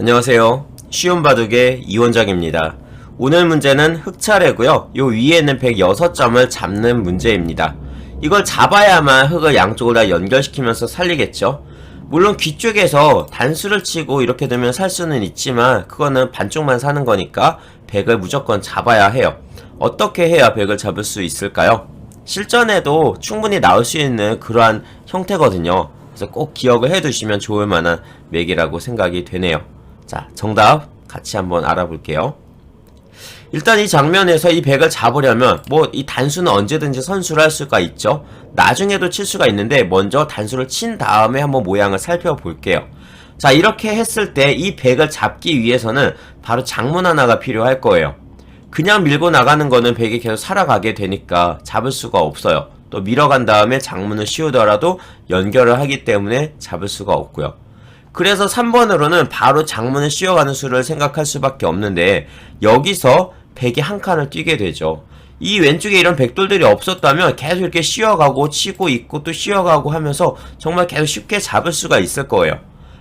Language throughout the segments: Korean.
안녕하세요. 쉬운 바둑의 이원장입니다. 오늘 문제는 흑차례고요. 요 위에 있는 106점을 잡는 문제입니다. 이걸 잡아야만 흑을 양쪽으로 다 연결시키면서 살리겠죠. 물론 귀 쪽에서 단수를 치고 이렇게 되면 살 수는 있지만 그거는 반쪽만 사는 거니까 100을 무조건 잡아야 해요. 어떻게 해야 100을 잡을 수 있을까요? 실전에도 충분히 나올 수 있는 그러한 형태거든요. 그래서 꼭 기억을 해두시면 좋을 만한 맥이라고 생각이 되네요. 자, 정답 같이 한번 알아볼게요. 일단 이 장면에서 이 100을 잡으려면 뭐 이 단수는 언제든지 선수를 할 수가 있죠. 나중에도 칠 수가 있는데 먼저 단수를 친 다음에 한번 모양을 살펴볼게요. 자, 이렇게 했을 때이 100을 잡기 위해서는 바로 장문 하나가 필요할 거예요. 그냥 밀고 나가는 거는 100이 계속 살아가게 되니까 잡을 수가 없어요. 또 밀어간 다음에 장문을 씌우더라도 연결을 하기 때문에 잡을 수가 없고요. 그래서 3번으로는 바로 장문을 씌워가는 수를 생각할 수밖에 없는데 여기서 100이 한 칸을 뛰게 되죠. 이 왼쪽에 이런 백돌들이 없었다면 계속 이렇게 씌워가고 치고 있고 또 씌워가고 하면서 정말 계속 쉽게 잡을 수가 있을 거예요.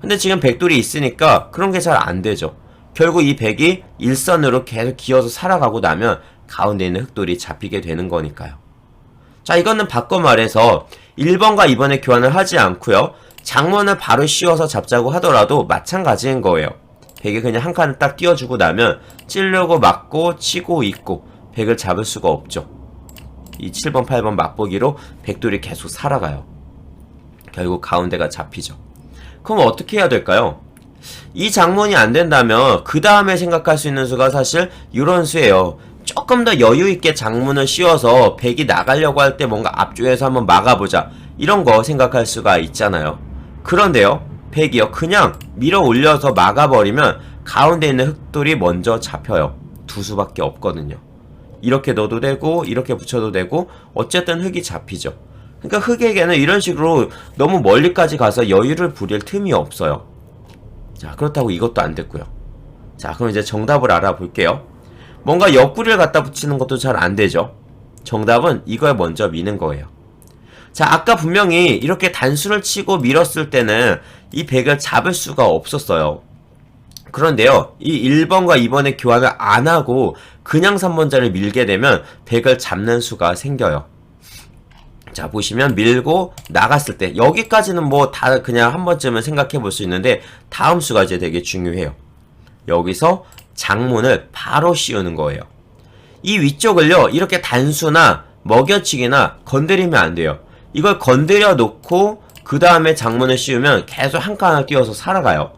근데 지금 백돌이 있으니까 그런 게 잘 안 되죠. 결국 이 백이 일선으로 계속 기어서 살아가고 나면 가운데 있는 흑돌이 잡히게 되는 거니까요. 자, 이거는 바꿔 말해서 1번과 2번의 교환을 하지 않고요. 장문을 바로 씌워서 잡자고 하더라도 마찬가지인 거예요. 백이 그냥 한 칸을 딱 띄워주고 나면 찌르고 맞고 치고 있고 백을 잡을 수가 없죠. 이 7번, 8번 맛보기로 백돌이 계속 살아가요. 결국 가운데가 잡히죠. 그럼 어떻게 해야 될까요? 이 장문이 안 된다면 그 다음에 생각할 수 있는 수가 사실 이런 수예요. 조금 더 여유 있게 장문을 씌워서 백이 나가려고 할 때 뭔가 앞쪽에서 한번 막아보자 이런 거 생각할 수가 있잖아요. 그런데요, 백이요 그냥 밀어 올려서 막아버리면 가운데 있는 흑돌이 먼저 잡혀요. 두 수밖에 없거든요. 이렇게 넣어도 되고 이렇게 붙여도 되고 어쨌든 흑이 잡히죠. 그러니까 흑에게는 이런 식으로 너무 멀리까지 가서 여유를 부릴 틈이 없어요. 자, 그렇다고 이것도 안 됐고요. 자, 그럼 이제 정답을 알아볼게요. 뭔가 옆구리를 갖다 붙이는 것도 잘 안 되죠. 정답은 이걸 먼저 미는 거예요. 자, 아까 분명히 이렇게 단수를 치고 밀었을 때는 이 100을 잡을 수가 없었어요. 그런데요, 이 1번과 2번의 교환을 안 하고 그냥 3번자를 밀게 되면 100을 잡는 수가 생겨요. 자, 보시면 밀고 나갔을 때, 여기까지는 뭐 다 그냥 한 번쯤은 생각해 볼 수 있는데, 다음 수가 이제 되게 중요해요. 여기서 장문을 바로 씌우는 거예요. 이 위쪽을요, 이렇게 단수나 먹여치기나 건드리면 안 돼요. 이걸 건드려 놓고, 그 다음에 장문을 씌우면 계속 한 칸을 띄워서 살아가요.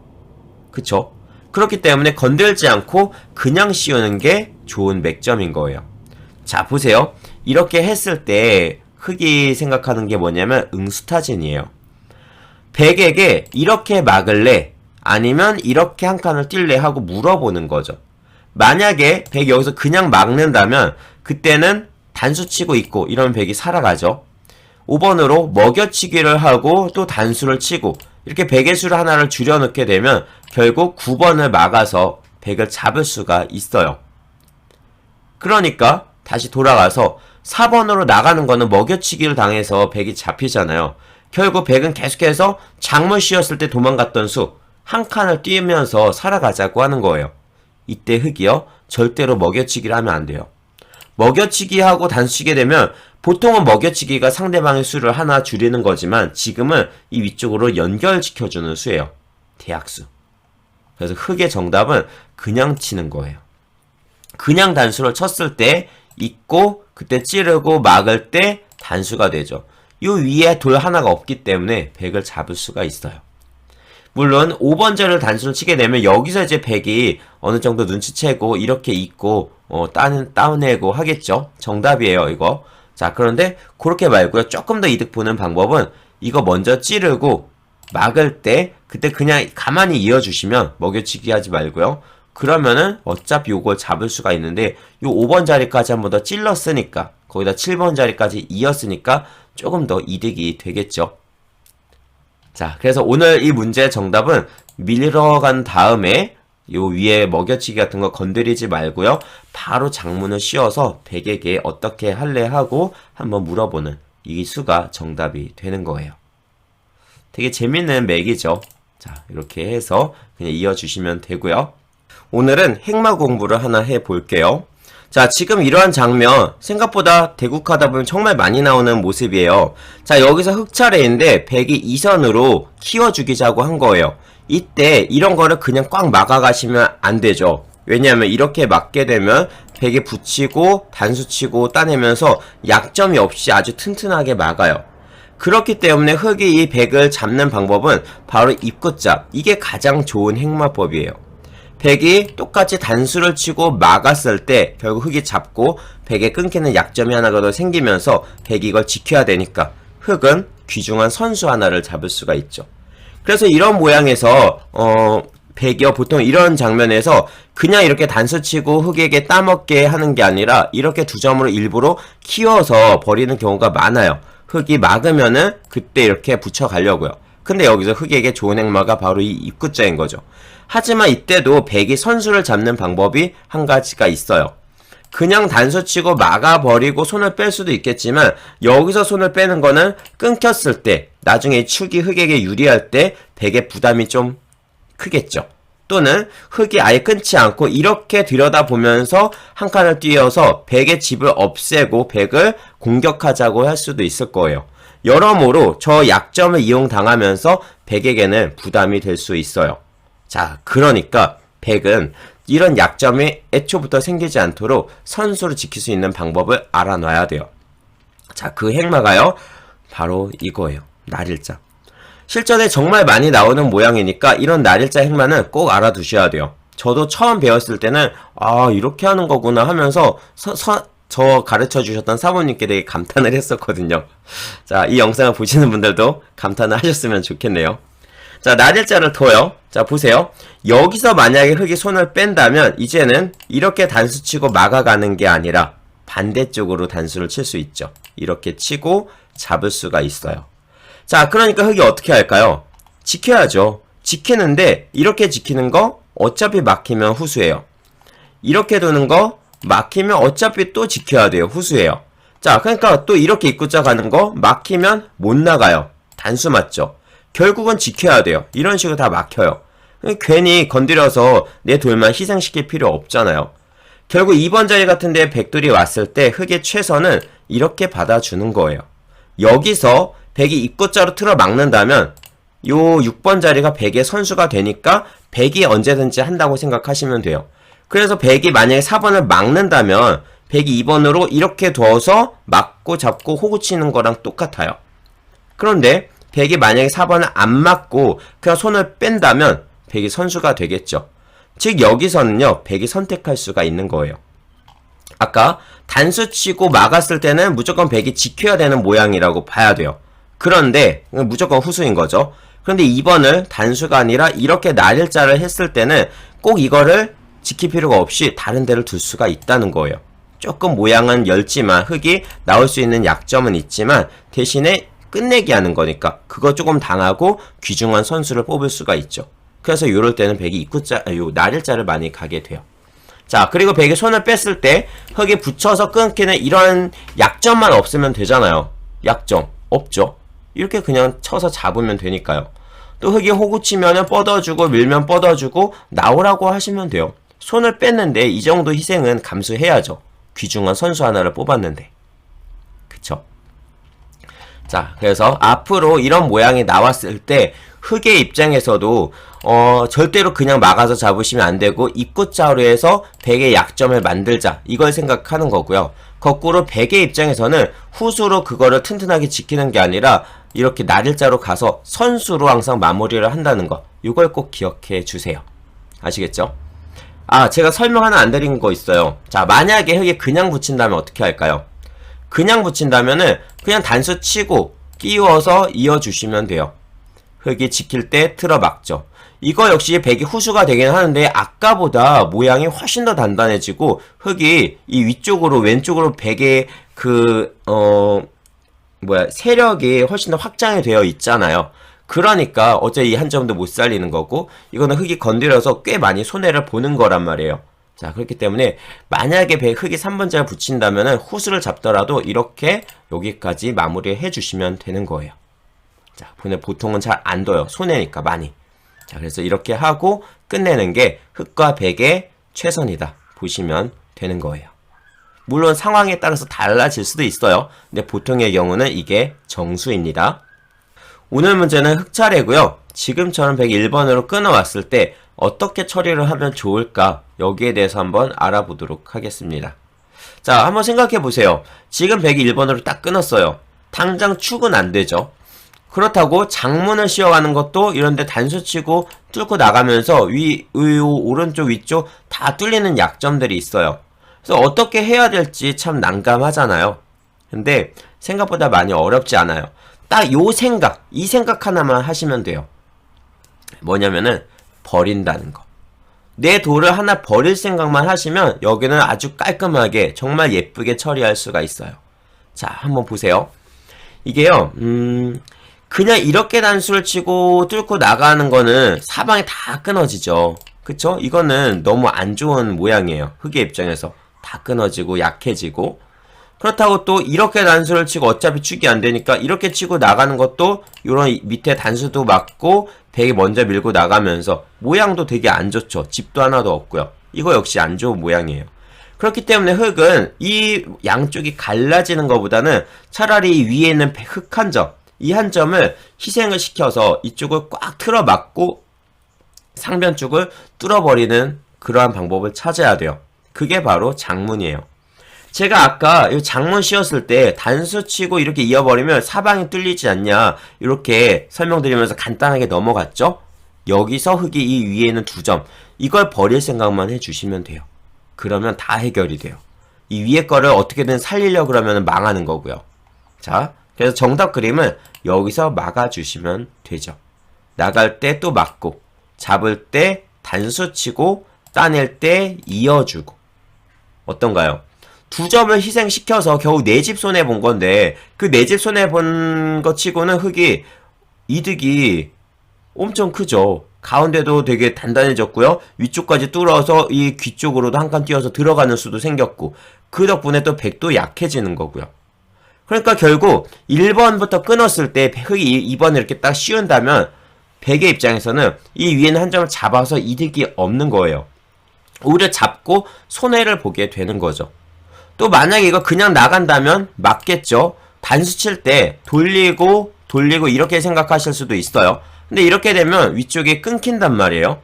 그쵸? 그렇기 때문에 건들지 않고 그냥 씌우는 게 좋은 맥점인 거예요. 자, 보세요. 이렇게 했을 때 흑이 생각하는 게 뭐냐면 응수타진이에요. 백에게 이렇게 막을래? 아니면 이렇게 한 칸을 뛸래? 하고 물어보는 거죠. 만약에 백이 여기서 그냥 막는다면 그때는 단수 치고 있고 이러면 백이 살아가죠. 5번으로 먹여치기를 하고 또 단수를 치고 이렇게 백의 수를 하나를 줄여놓게 되면 결국 9번을 막아서 백을 잡을 수가 있어요. 그러니까 다시 돌아가서 4번으로 나가는 거는 먹여치기를 당해서 백이 잡히잖아요. 결국 백은 계속해서 장문 씌었을 때 도망갔던 수, 한 칸을 뛰면서 살아가자고 하는 거예요. 이때 흑이요. 절대로 먹여치기를 하면 안 돼요. 먹여치기 하고 단수치게 되면 보통은 먹여치기가 상대방의 수를 하나 줄이는 거지만 지금은 이 위쪽으로 연결시켜주는 수예요. 대학수. 그래서 흑의 정답은 그냥 치는 거예요. 그냥 단수를 쳤을 때 있고 그때 찌르고 막을 때 단수가 되죠. 요 위에 돌 하나가 없기 때문에 100을 잡을 수가 있어요. 물론 5번째를 단수를 치게 되면 여기서 이제 100이 어느 정도 눈치채고 이렇게 있고 어, 따는 따내고 하겠죠. 정답이에요, 이거. 자, 그런데 그렇게 말고요. 조금 더 이득 보는 방법은 이거 먼저 찌르고 막을 때 그때 그냥 가만히 이어주시면 먹여치기 하지 말고요. 그러면은 어차피 요걸 잡을 수가 있는데 요 5번 자리까지 한 번 더 찔렀으니까 거기다 7번 자리까지 이었으니까 조금 더 이득이 되겠죠. 자, 그래서 오늘 이 문제의 정답은 밀러 간 다음에 요 위에 먹여치기 같은 거 건드리지 말고요. 바로 장문을 씌워서 백에게 어떻게 할래 하고 한번 물어보는 이 수가 정답이 되는 거예요. 되게 재밌는 맥이죠. 자, 이렇게 해서 그냥 이어주시면 되고요. 오늘은 핵마 공부를 하나 해 볼게요. 자, 지금 이러한 장면 생각보다 대국하다 보면 정말 많이 나오는 모습이에요. 자, 여기서 흑차례인데 백이 2선으로 키워주기자고 한 거예요. 이때 이런 거를 그냥 꽉 막아가시면 안 되죠. 왜냐하면 이렇게 막게 되면 백에 붙이고 단수 치고 따내면서 약점이 없이 아주 튼튼하게 막아요. 그렇기 때문에 흑이 이 백을 잡는 방법은 바로 입구잡. 이게 가장 좋은 행마법이에요. 백이 똑같이 단수를 치고 막았을 때 결국 흑이 잡고 백에 끊기는 약점이 하나가 더 생기면서 백이 이걸 지켜야 되니까 흑은 귀중한 선수 하나를 잡을 수가 있죠. 그래서 이런 모양에서 어 백이요 보통 이런 장면에서 그냥 이렇게 단수 치고 흑에게 따먹게 하는 게 아니라 이렇게 두 점으로 일부러 키워서 버리는 경우가 많아요. 흑이 막으면은 그때 이렇게 붙여가려고요. 근데 여기서 흑에게 좋은 행마가 바로 이 입구자인 거죠. 하지만 이때도 백이 선수를 잡는 방법이 한 가지가 있어요. 그냥 단수 치고 막아버리고 손을 뺄 수도 있겠지만 여기서 손을 빼는 거는 끊겼을 때 나중에 이 축이 흑에게 유리할 때 백의 부담이 좀 크겠죠. 또는 흑이 아예 끊지 않고 이렇게 들여다보면서 한 칸을 띄어서 백의 집을 없애고 백을 공격하자고 할 수도 있을 거예요. 여러모로 저 약점을 이용당하면서 백에게는 부담이 될 수 있어요. 자, 그러니까 백은 이런 약점이 애초부터 생기지 않도록 선수를 지킬 수 있는 방법을 알아놔야 돼요. 자, 그 행마가요. 바로 이거예요. 날일자. 실전에 정말 많이 나오는 모양이니까 이런 날일자 행마는 꼭 알아두셔야 돼요. 저도 처음 배웠을 때는 아 이렇게 하는 거구나 하면서 서, 서, 저 가르쳐 주셨던 사모님께 되게 감탄을 했었거든요. 자, 이 영상을 보시는 분들도 감탄을 하셨으면 좋겠네요. 자, 날일자를 둬요. 자, 보세요. 여기서 만약에 흙이 손을 뺀다면 이제는 이렇게 단수 치고 막아가는 게 아니라 반대쪽으로 단수를 칠 수 있죠. 이렇게 치고 잡을 수가 있어요. 자, 그러니까 흙이 어떻게 할까요? 지켜야죠. 지키는데 이렇게 지키는 거 어차피 막히면 후수예요. 이렇게 두는 거 막히면 어차피 또 지켜야 돼요. 후수예요. 자, 그러니까 또 이렇게 입구자 가는 거 막히면 못 나가요. 단수 맞죠? 결국은 지켜야 돼요. 이런 식으로 다 막혀요. 괜히 건드려서 내 돌만 희생시킬 필요 없잖아요. 결국 2번 자리 같은데 백돌이 왔을 때 흑의 최선은 이렇게 받아주는 거예요. 여기서 백이 입구자로 틀어 막는다면 요 6번 자리가 백의 선수가 되니까 백이 언제든지 한다고 생각하시면 돼요. 그래서 백이 만약에 4번을 막는다면 백이 2번으로 이렇게 두어서 막고 잡고 호구 치는 거랑 똑같아요. 그런데 백이 만약에 4번을 안 맞고 그냥 손을 뺀다면 백이 선수가 되겠죠. 즉 여기서는요 백이 선택할 수가 있는 거예요. 아까 단수 치고 막았을 때는 무조건 백이 지켜야 되는 모양이라고 봐야 돼요. 그런데 무조건 후수인 거죠. 그런데 2번을 단수가 아니라 이렇게 날일자를 했을 때는 꼭 이거를 지킬 필요가 없이 다른 데를 둘 수가 있다는 거예요. 조금 모양은 얇지만 흙이 나올 수 있는 약점은 있지만 대신에 끝내기 하는 거니까 그거 조금 당하고 귀중한 선수를 뽑을 수가 있죠. 그래서 이럴 때는 백이 입구자, 아, 요 날일자를 많이 가게 돼요. 자, 그리고 백이 손을 뺐을 때 흙에 붙여서 끊기는 이런 약점만 없으면 되잖아요. 약점 없죠. 이렇게 그냥 쳐서 잡으면 되니까요. 또 흙이 호구 치면은 뻗어주고 밀면 뻗어주고 나오라고 하시면 돼요. 손을 뺐는데 이 정도 희생은 감수해야죠. 귀중한 선수 하나를 뽑았는데. 그쵸? 자, 그래서 앞으로 이런 모양이 나왔을 때 흙의 입장에서도 어, 절대로 그냥 막아서 잡으시면 안 되고 입구자로 해서 백의 약점을 만들자 이걸 생각하는 거고요. 거꾸로 백의 입장에서는 후수로 그거를 튼튼하게 지키는 게 아니라 이렇게 날일자로 가서 선수로 항상 마무리를 한다는 거 이걸 꼭 기억해 주세요. 아시겠죠? 아 제가 설명 하나 안 드린 거 있어요. 자 만약에 흙에 그냥 붙인다면 어떻게 할까요? 그냥 붙인다면은 그냥 단수 치고 끼워서 이어주시면 돼요. 흙이 지킬 때 틀어 막죠. 이거 역시 백이 후수가 되긴 하는데 아까보다 모양이 훨씬 더 단단해지고 흙이 이 위쪽으로 왼쪽으로 백의 그 어 뭐야 세력이 훨씬 더 확장이 되어 있잖아요. 그러니까 어째 이한 점도 못 살리는 거고 이거는 흙이 건드려서 꽤 많이 손해를 보는 거란 말이에요. 자 그렇기 때문에 만약에 배 흙이 3번자를 붙인다면 후수를 잡더라도 이렇게 여기까지 마무리 해 주시면 되는 거예요. 자 보통은 잘 안 둬요. 손해니까 많이. 자, 그래서 이렇게 하고 끝내는 게 흑과 백의 최선이다. 보시면 되는 거예요. 물론 상황에 따라서 달라질 수도 있어요. 근데 보통의 경우는 이게 정수입니다. 오늘 문제는 흑 차례고요. 지금처럼 101번으로 끊어왔을 때 어떻게 처리를 하면 좋을까? 여기에 대해서 한번 알아보도록 하겠습니다. 자, 한번 생각해 보세요. 지금 101번으로 딱 끊었어요. 당장 축은 안 되죠. 그렇다고 장문을 씌워가는 것도 이런데 단수 치고 뚫고 나가면서 위, 위, 오른쪽, 위쪽 다 뚫리는 약점들이 있어요. 그래서 어떻게 해야 될지 참 난감하잖아요. 근데 생각보다 많이 어렵지 않아요. 딱 요 생각, 이 생각 하나만 하시면 돼요. 뭐냐면은 버린다는 거. 내 돌을 하나 버릴 생각만 하시면 여기는 아주 깔끔하게 정말 예쁘게 처리할 수가 있어요. 자, 한번 보세요. 이게요, 음, 그냥 이렇게 단수를 치고 뚫고 나가는 거는 사방이 다 끊어지죠. 그쵸? 이거는 너무 안 좋은 모양이에요. 흑의 입장에서. 다 끊어지고 약해지고. 그렇다고 또 이렇게 단수를 치고 어차피 축이 안 되니까 이렇게 치고 나가는 것도 이런 밑에 단수도 맞고 되게 먼저 밀고 나가면서 모양도 되게 안 좋죠. 집도 하나도 없고요. 이거 역시 안 좋은 모양이에요. 그렇기 때문에 흙은 이 양쪽이 갈라지는 것보다는 차라리 위에 있는 흙 한 점, 이 한 점을 희생을 시켜서 이쪽을 꽉 틀어 막고 상변 쪽을 뚫어버리는 그러한 방법을 찾아야 돼요. 그게 바로 장문이에요. 제가 아까 이 장문 씌웠을 때 단수 치고 이렇게 이어버리면 사방이 뚫리지 않냐 이렇게 설명드리면서 간단하게 넘어갔죠? 여기서 흙이 이 위에 있는 두 점 이걸 버릴 생각만 해주시면 돼요. 그러면 다 해결이 돼요. 이 위에 거를 어떻게든 살리려 그러면 망하는 거고요. 자, 그래서 정답 그림은 여기서 막아주시면 되죠. 나갈 때 또 막고, 잡을 때 단수 치고, 따낼 때 이어주고. 어떤가요? 두 점을 희생시켜서 겨우 내집 손해 본 건데, 그내집 손해 본거 치고는 흙이 이득이 엄청 크죠. 가운데도 되게 단단해졌고요. 위쪽까지 뚫어서 이 귀 쪽으로도 한칸 띄어서 들어가는 수도 생겼고 그 덕분에 또 백도 약해지는 거고요. 그러니까 결국 1번부터 끊었을 때 흑이 2번을 이렇게 딱 씌운다면 백의 입장에서는 이 위에는 한 점을 잡아서 이득이 없는 거예요. 오히려 잡고 손해를 보게 되는 거죠. 또 만약에 이거 그냥 나간다면 맞겠죠. 단수 칠 때 돌리고 돌리고 이렇게 생각하실 수도 있어요. 근데 이렇게 되면 위쪽이 끊긴단 말이에요.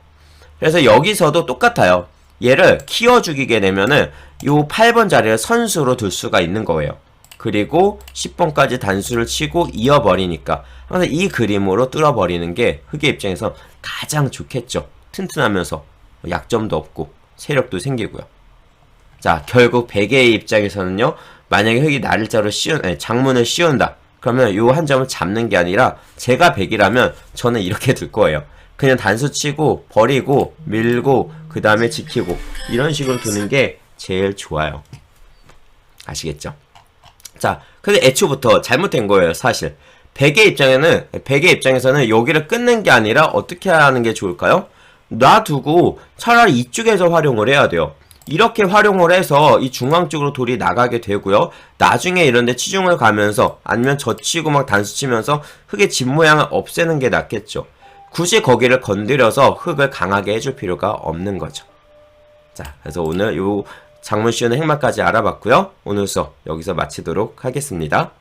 그래서 여기서도 똑같아요. 얘를 키워 죽이게 되면은 요 8번 자리를 선수로 둘 수가 있는 거예요. 그리고 10번까지 단수를 치고 이어버리니까 항상 이 그림으로 뚫어버리는 게 흑의 입장에서 가장 좋겠죠. 튼튼하면서 약점도 없고 세력도 생기고요. 자, 결국 백의 입장에서는요. 만약에 흑이 날짜로 씌운 아니, 장문을 씌운다. 그러면 요 한 점을 잡는 게 아니라 제가 백이라면 저는 이렇게 둘 거예요. 그냥 단수 치고 버리고 밀고 그 다음에 지키고 이런 식으로 두는 게 제일 좋아요. 아시겠죠? 자, 근데 애초부터 잘못된 거예요, 사실. 백의 입장에는 백의 입장에서는 여기를 끊는 게 아니라 어떻게 하는 게 좋을까요? 놔두고 차라리 이쪽에서 활용을 해야 돼요. 이렇게 활용을 해서 이 중앙 쪽으로 돌이 나가게 되고요. 나중에 이런데 치중을 가면서 아니면 젖히고 막 단수 치면서 흙의 집 모양을 없애는 게 낫겠죠. 굳이 거기를 건드려서 흙을 강하게 해줄 필요가 없는 거죠. 자, 그래서 오늘 요 장문 씌우는 행마까지 알아봤고요. 오늘 수업 여기서 마치도록 하겠습니다.